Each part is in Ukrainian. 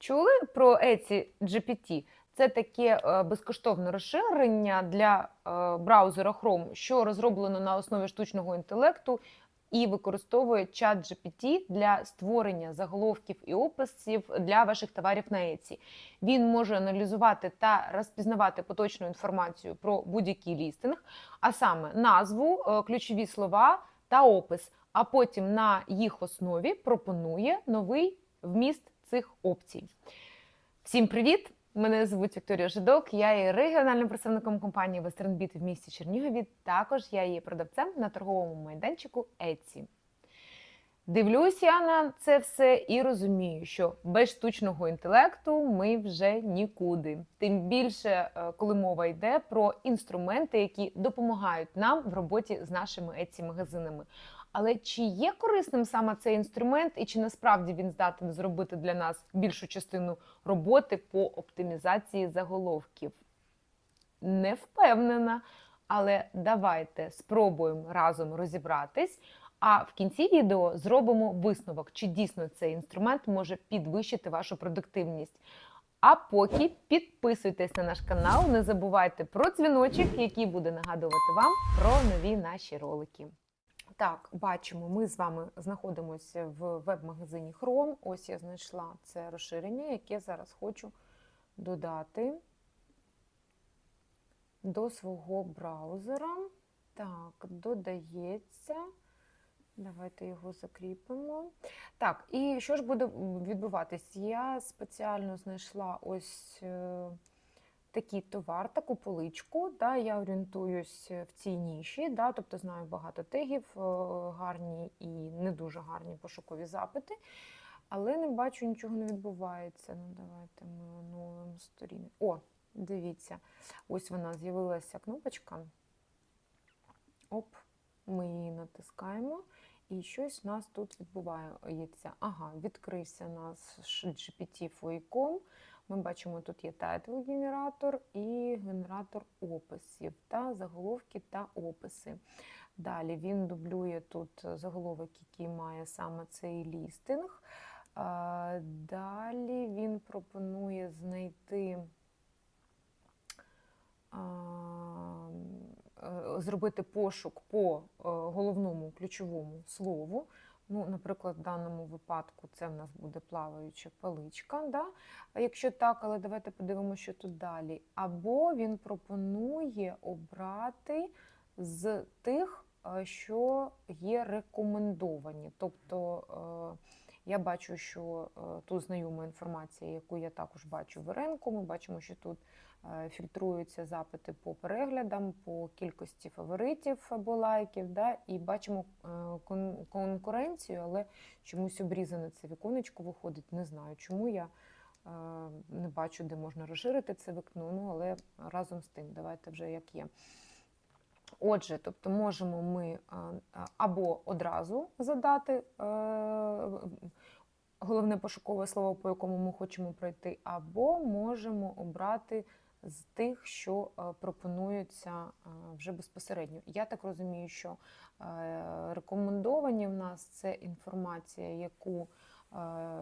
Чули про Etsy GPT? Це таке е, безкоштовне розширення для е, браузера Chrome, що розроблено на основі штучного інтелекту і використовує чат GPT для створення заголовків і описів для ваших товарів на Etsy. Він може аналізувати та розпізнавати поточну інформацію про будь-який лістинг, а саме назву, е, ключові слова та опис. А потім на їх основі пропонує новий вміст цих опцій. Всім привіт! Мене звуть Вікторія Жидок. Я є регіональним представником компанії Western в місті Чернігові. Також я є продавцем на торговому майданчику Etsy. Дивлюсь я на це все і розумію, що без штучного інтелекту ми вже нікуди. Тим більше, е, коли мова йде про інструменти, які допомагають нам в роботі з нашими Etsy магазинами. Але чи є корисним саме цей інструмент, і чи насправді він здатен зробити для нас більшу частину роботи по оптимізації заголовків? Не впевнена. Але давайте спробуємо разом розібратись. А в кінці відео зробимо висновок, чи дійсно цей інструмент може підвищити вашу продуктивність. А поки підписуйтесь на наш канал, не забувайте про дзвіночок, який буде нагадувати вам про нові наші ролики. Так, бачимо, ми з вами знаходимося в веб-магазині Chrome. Ось я знайшла це розширення, яке зараз хочу додати до свого браузера. Так, додається. Давайте його закріпимо. Так, і що ж буде відбуватись? Я спеціально знайшла ось е, такий товар, таку поличку. Да, Я орієнтуюсь в цій ніші, да, тобто знаю багато тегів, е, гарні і не дуже гарні пошукові запити. Але не бачу, нічого не відбувається. Ну, давайте ми оновимо сторінку. О, дивіться, ось вона з'явилася кнопочка. Оп, ми її натискаємо. І щось у нас тут відбувається. Ага, відкрився у нас GPT Foicom. Ми бачимо, тут є тайтл-генератор і генератор описів, та заголовки та описи. Далі він дублює тут заголовок, який має саме цей лістинг. Далі він пропонує знайти. Зробити пошук по е, головному ключовому слову. Ну, Наприклад, в даному випадку це в нас буде плаваюча паличка. Да? Якщо так, але давайте подивимося, що тут далі. Або він пропонує обрати з тих, е, що є рекомендовані. Тобто е, я бачу, що тут знайома інформація, яку я також бачу в ринку. Ми бачимо, що тут фільтруються запити по переглядам, по кількості фаворитів або лайків. Да, І бачимо конкуренцію, але чомусь обрізане це віконечко виходить. Не знаю, чому я не бачу, де можна розширити це вікно, ну але разом з тим, давайте вже як є. Отже, тобто можемо ми або одразу задати головне пошукове слово, по якому ми хочемо пройти, або можемо обрати з тих, що е, пропонуються е, вже безпосередньо. Я так розумію, що е, рекомендовані в нас це інформація, яку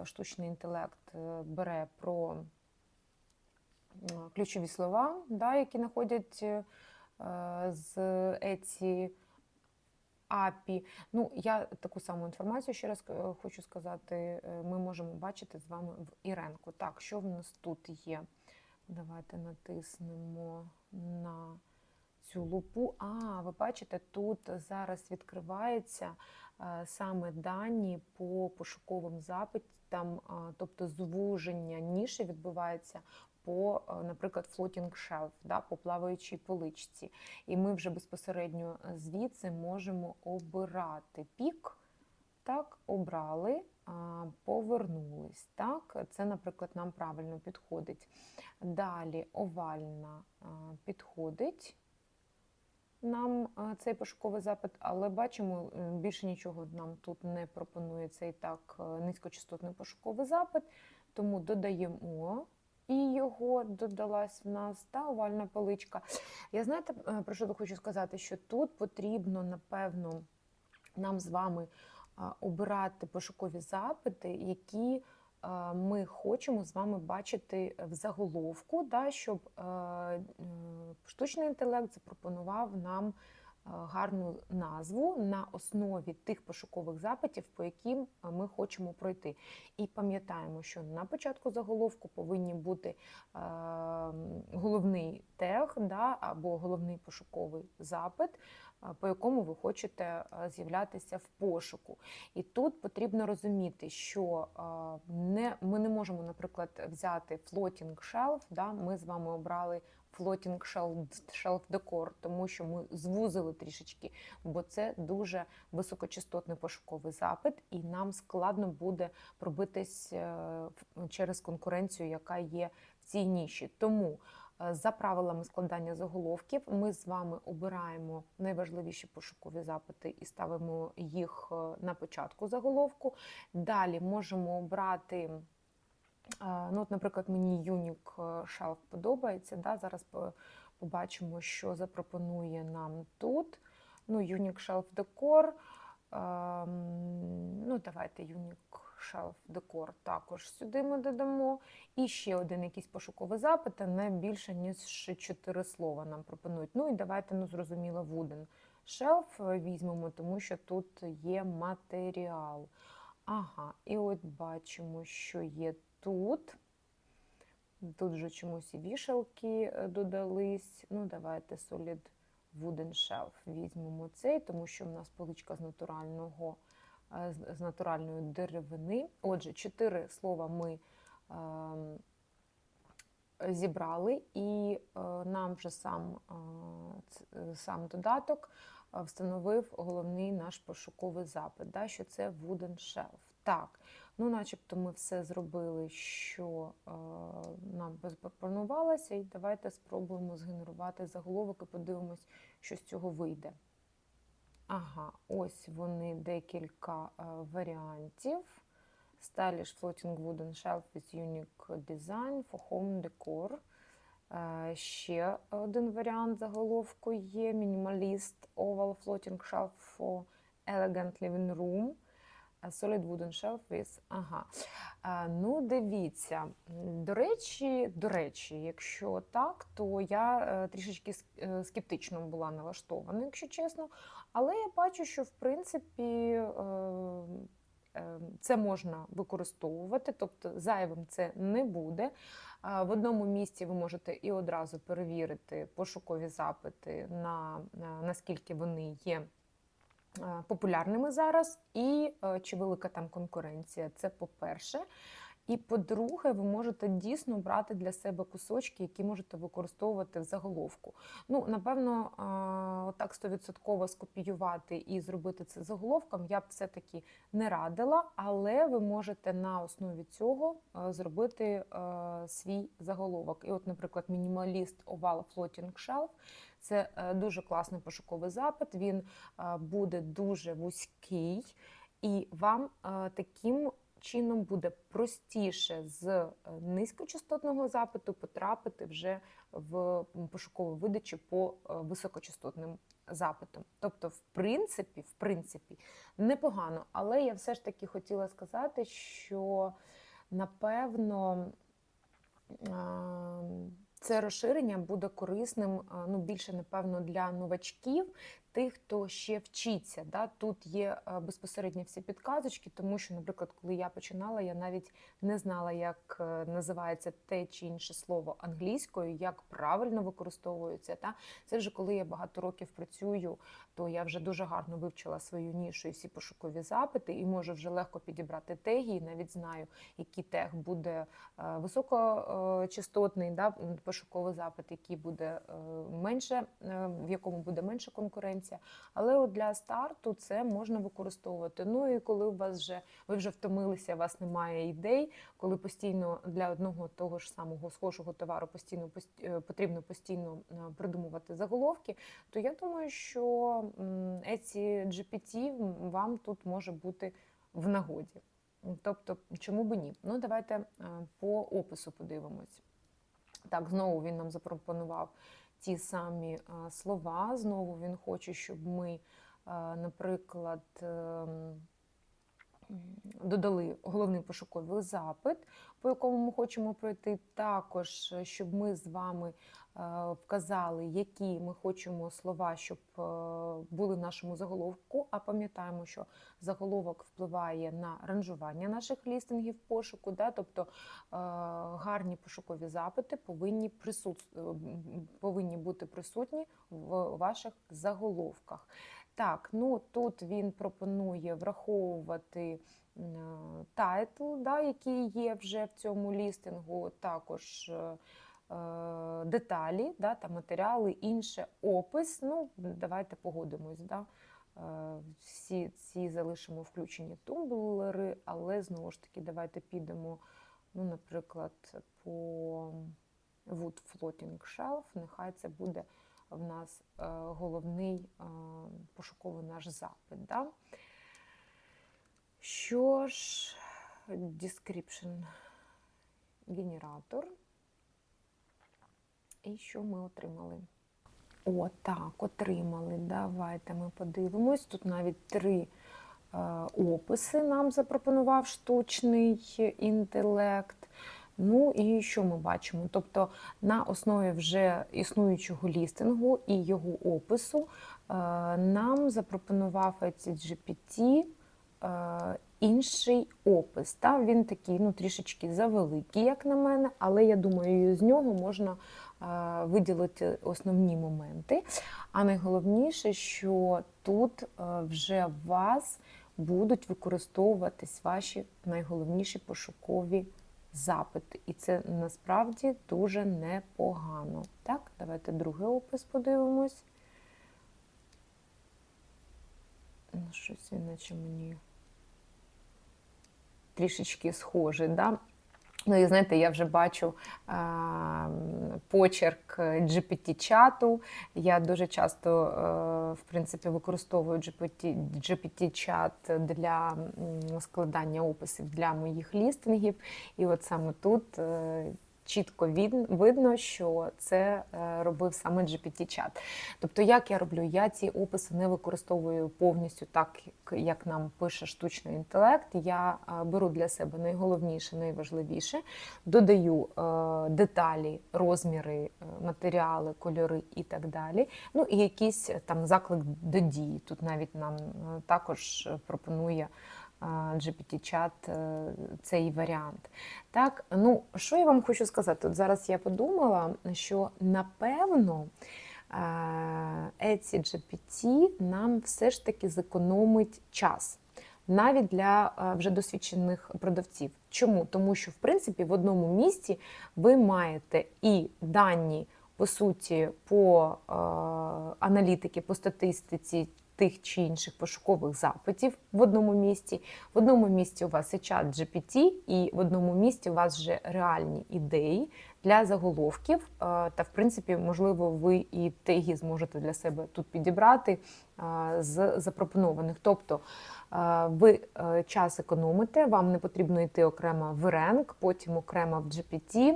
штучний інтелект бере про ключові слова, які знаходять з Etsy API. Ну, я таку саму інформацію ще раз хочу сказати, ми можемо бачити з вами в Іренку. Так, що в нас тут є? Давайте натиснемо на цю лупу. А, ви бачите, тут зараз відкривається е, саме дані по пошуковим запитам, тобто звуження ніші відбувається по, е, наприклад, floating shelf, да, по плаваючій поличці. І ми вже безпосередньо звідси можемо обирати пік. Так, обрали, повернулись. Так, Це, наприклад, нам правильно підходить. Далі овальна підходить нам цей пошуковий запит, але бачимо, е, більше нічого нам тут не пропонується і так е, низькочастотний пошуковий запит, тому додаємо. І його додалась в нас та овальна поличка. Я знаєте, е, про що хочу сказати? Що тут потрібно, напевно, нам з вами обирати пошукові запити, які ми хочемо з вами бачити в заголовку, да, щоб е, е, штучний інтелект запропонував нам гарну назву на основі тих пошукових запитів, по яким е, ми хочемо пройти. І пам'ятаємо, що на початку заголовку повинні бути е, головний тег да, або головний пошуковий запит, е, по якому ви хочете е, з'являтися в пошуку. І тут потрібно розуміти, що е, не, ми не можемо, наприклад, взяти floating shelf, да, ми з вами обрали shelf, shelf decor, тому що ми звузили трішечки, бо це дуже високочастотний пошуковий запит, і нам складно буде пробитись е, через конкуренцію, яка є в цій ніші. Тому е, за правилами складання заголовків ми з вами обираємо найважливіші пошукові запити і ставимо їх е, на початку заголовку. Далі можемо обрати. Е, Ну, от, наприклад, мені Unique Shelf подобається. Да? Зараз побачимо, що запропонує нам тут. Ну, Unique Shelf Decor. Ну, давайте Unique Shelf Decor також сюди ми додамо. І ще один якийсь пошуковий запит, а не більше, ніж 4 слова нам пропонують. Ну і давайте, ну, зрозуміло, Wooden Shelf е, візьмемо, тому що тут є матеріал. Ага, і от бачимо, що є тут. Тут вже чомусь і вішалки е, додались. Ну, давайте Solid Wooden Shelf візьмемо цей, тому що в нас поличка з натурального е, з- натуральної деревини. Отже, чотири слова ми ем, зібрали, і е, нам вже сам, е, е, сам додаток е, встановив головний наш пошуковий запит, да, що це Wooden Shelf. Так, ну начебто ми все зробили, що е, нам запропонувалося, і давайте спробуємо згенерувати заголовок і подивимось, що з цього вийде. Ага, ось вони декілька е, варіантів. Stylish floating wooden shelf with unique design for home decor. Е, Ще один варіант заголовку є. Minimalist oval floating shelf for elegant living room. Solid wooden shelf with... Ага. Ну, дивіться. До речі, до речі, якщо так, то я е, трішечки е, скептично була налаштована, якщо чесно. Але я бачу, що в принципі е, це можна використовувати, тобто зайвим це не буде. В одному місці ви можете і одразу перевірити пошукові запити на на- наскільки вони є популярними зараз, і е, чи велика там конкуренція. Це по-перше. І по-друге, ви можете дійсно брати для себе кусочки, які можете використовувати в заголовку. Ну, напевно, а, отак стовідсотково скопіювати і зробити це заголовком я б все-таки не радила, але ви можете на основі цього зробити свій заголовок. І, от, наприклад, мінімаліст Oval Floating Shelf це е, дуже класний пошуковий запит. Він буде дуже вузький, і вам таким чином буде простіше з е, низькочастотного запиту потрапити вже в пошукову видачу по е, високочастотним запитам. Тобто, в принципі, в принципі, непогано. Але я все ж таки хотіла сказати, що напевно. Це розширення буде корисним ну, більше, напевно, для новачків, тих, хто ще вчиться. Да? Тут є а, безпосередньо всі підказочки, тому що, наприклад, коли я починала, я навіть не знала, як е, називається те чи інше слово англійською, як правильно використовується. Та? Це вже коли я багато років працюю, то я вже дуже гарно вивчила свою нішу і всі пошукові запити, і можу вже легко підібрати теги, і навіть знаю, який тег буде е, високочастотний да, пошуковий запит, який буде е, менше, е, в якому буде менша конкуренція. Але от для старту це можна використовувати. Ну і коли у вас вже ви вже втомилися, у вас немає ідей, коли постійно для одного того ж самого схожого товару постійно е, потрібно постійно е, придумувати заголовки, то я думаю, що Etsy GPT вам тут може бути в нагоді. Тобто, чому би ні? Ну, давайте е, по опису подивимось. Так, знову він нам запропонував ті самі слова. Знову він хоче, щоб ми, наприклад, ем, додали головний пошуковий запит, по якому ми хочемо пройти. Також, е, щоб ми з вами е, вказали, які ми хочемо слова, щоб е, були в нашому заголовку. А пам'ятаємо, що заголовок впливає на ранжування наших лістингів пошуку. Да? Тобто гарні пошукові запити повинні, присут... повинні бути присутні в ваших заголовках. Так, ну тут він пропонує враховувати тайтл, да, який є вже в цьому лістингу, також е, е, деталі да, та матеріали, інше опис. Ну, давайте погодимось. Да. Е, Всі ці залишимо включені тумблери, але знову ж таки, давайте підемо, ну, наприклад, по Wood Floating Shelf. Нехай це буде в нас е, головний е, пошуковий наш запит. Да? Що ж, description генератор. І що ми отримали? О, так, отримали. Давайте ми подивимось. Тут навіть три е, описи нам запропонував штучний інтелект. Ну і що ми бачимо? Тобто на основі вже існуючого лістингу і його опису е, нам запропонував GPT е, інший опис. Та? Він такий ну, трішечки завеликий, як на мене, але я думаю, з нього можна е, виділити основні моменти. А найголовніше, що тут е, вже вас будуть використовуватись ваші найголовніші пошукові запити. І це насправді дуже непогано. Так, давайте другий опис подивимось. Ну, щось іначе мені трішечки схоже. Да? Ну, і знаєте, я вже бачу а, почерк GPT-чату. Я дуже часто, е, в принципі, використовую GPT, GPT-чат для складання описів для моїх лістингів. І от саме тут е, чітко від- видно, що це е, робив саме GPT-чат. Тобто, як я роблю? Я ці описи не використовую повністю так, як- нам пише штучний інтелект. Я е, беру для себе найголовніше, найважливіше, додаю е, деталі, розміри, матеріали, кольори і так далі. Ну і якийсь там заклик до дії. Тут навіть нам також пропонує. Е, GPT-чат е, цей варіант. Так, ну що я вам хочу сказати? От зараз я подумала, що напевно Etsy GPT нам все ж таки зекономить час. Навіть для е, вже досвідчених продавців. Чому? Тому що, в принципі, в одному місці ви маєте і дані, по суті, по е, аналітики, по статистиці тих чи інших пошукових запитів в одному місці. В одному місці у вас і чат GPT, і в одному місці у вас вже реальні ідеї для заголовків. Е, Та, в принципі, можливо, ви і теги зможете для себе тут підібрати е, з запропонованих. Тобто е, ви час економите, вам не потрібно йти окремо в Rank, потім окремо в GPT,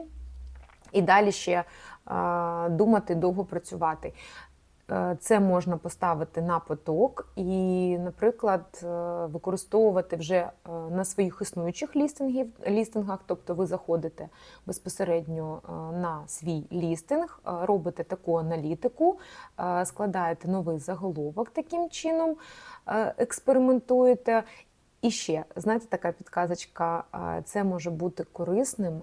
і далі ще думати, довго працювати. Е, Це можна поставити на поток і, наприклад, е, використовувати вже е, на своїх існуючих лістингах, тобто ви заходите безпосередньо на свій лістинг, робите таку аналітику, складаєте новий заголовок таким чином, експериментуєте. І ще, знаєте, така підказочка, це може бути корисним,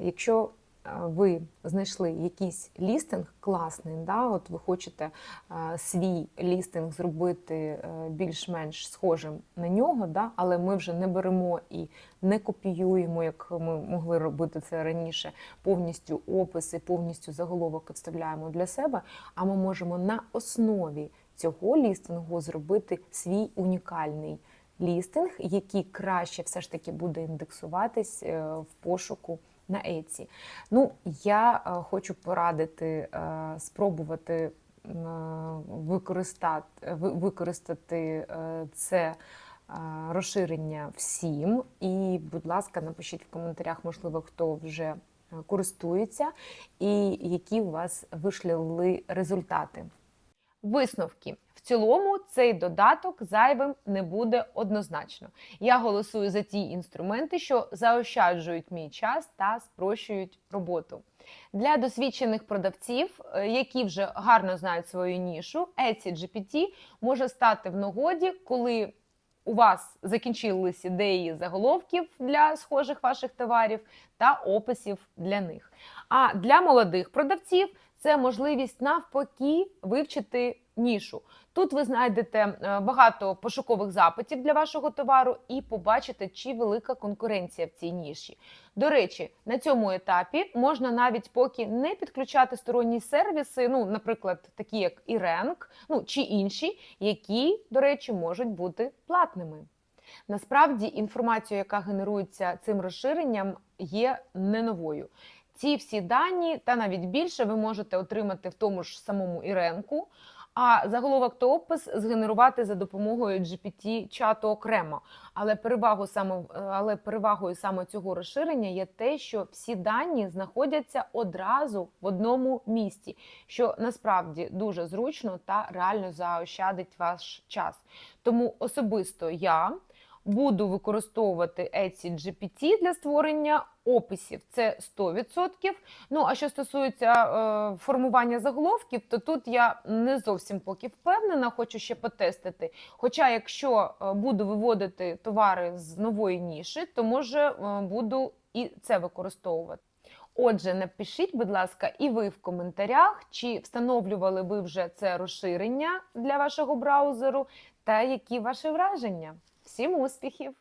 якщо ви знайшли якийсь лістинг класний, да, от ви хочете е, свій лістинг зробити е, більш-менш схожим на нього, да, але ми вже не беремо і не копіюємо, як ми могли робити це раніше, повністю описи, повністю заголовок вставляємо для себе, а ми можемо на основі цього лістингу зробити свій унікальний лістинг, який краще все ж таки буде індексуватись е, в пошуку на Etsy. Ну, я е, хочу порадити е, спробувати е, використати, використати це розширення всім. І, будь ласка, напишіть в коментарях, можливо, хто вже користується, і які у вас вийшли результати. Висновки. В цілому цей додаток зайвим не буде однозначно. Я голосую за ті інструменти, що заощаджують мій час та спрощують роботу. Для досвідчених продавців, е, які вже гарно знають свою нішу, Etsy GPT може стати в нагоді, коли у вас закінчились ідеї заголовків для схожих ваших товарів та описів для них. А для молодих продавців це можливість навпаки вивчити нішу. Тут ви знайдете е, багато пошукових запитів для вашого товару і побачите, чи велика конкуренція в цій ніші. До речі, на цьому етапі можна навіть поки не підключати сторонні сервіси, ну, наприклад, такі як Іранк, ну чи інші, які, до речі, можуть бути платними. Насправді інформація, яка генерується цим розширенням, є не новою. Ці всі дані та навіть більше ви можете отримати в тому ж самому Іренку, а заголовок та опис згенерувати за допомогою GPT-чату окремо. Але перевагу саме але перевагою саме цього розширення є те, що всі дані знаходяться одразу в одному місці, що насправді дуже зручно та реально заощадить ваш час. Тому особисто я буду використовувати Etsy GPT для створення описів. Це 100%. Ну а що стосується е, формування заголовків, то тут я не зовсім поки впевнена, хочу ще потестити. Хоча, якщо е, буду виводити товари з нової ніші, то може е, буду і це використовувати. Отже, напишіть, будь ласка, і ви в коментарях, чи встановлювали ви вже це розширення для вашого браузеру, та які ваші враження. Всім успіхів!